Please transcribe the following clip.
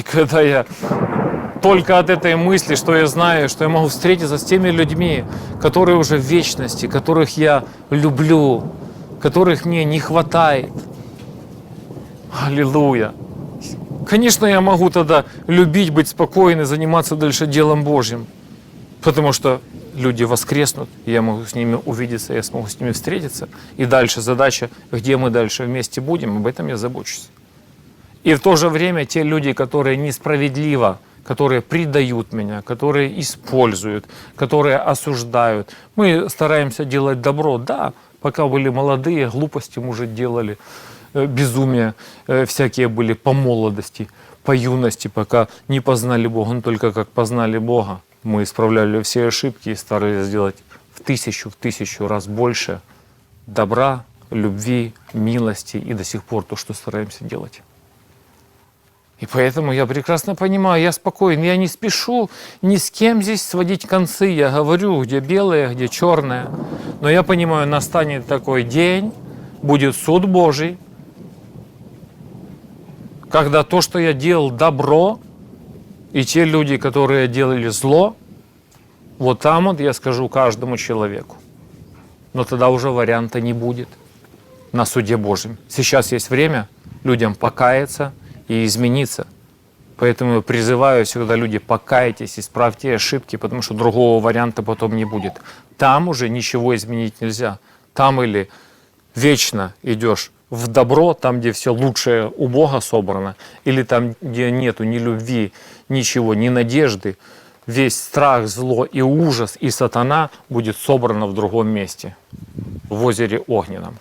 И когда я только от этой мысли, что я знаю, что я могу встретиться с теми людьми, которые уже в вечности, которых я люблю, которых мне не хватает. Аллилуйя. Конечно, я могу тогда любить, быть спокойным, заниматься дальше делом Божьим. Потому что люди воскреснут, я могу с ними увидеться, я смогу с ними встретиться. И дальше задача, где мы дальше вместе будем, об этом я забочусь. И в то же время те люди, которые несправедливо, которые предают меня, которые используют, которые осуждают. Мы стараемся делать добро, да, пока были молодые, глупости, может, делали, э, безумия э, всякие были по молодости, по юности, пока не познали Бога, но только как познали Бога, мы исправляли все ошибки и старались сделать в тысячу, в тысячу раз больше добра, любви, милости и до сих пор то, что стараемся делать. И поэтому я прекрасно понимаю, я спокоен, я не спешу ни с кем здесь сводить концы. Я говорю, где белое, где черное. Но я понимаю, настанет такой день, будет суд Божий, когда то, что я делал добро, и те люди, которые делали зло, вот там вот я скажу каждому человеку. Но тогда уже варианта не будет на суде Божьем. Сейчас есть время людям покаяться и измениться. Поэтому я призываю всегда люди, покайтесь, исправьте ошибки, потому что другого варианта потом не будет. Там уже ничего изменить нельзя. Там или вечно идешь в добро, там, где все лучшее у Бога собрано, или там, где нету ни любви, ничего, ни надежды, весь страх, зло и ужас, и сатана будет собрано в другом месте, в озере Огненном.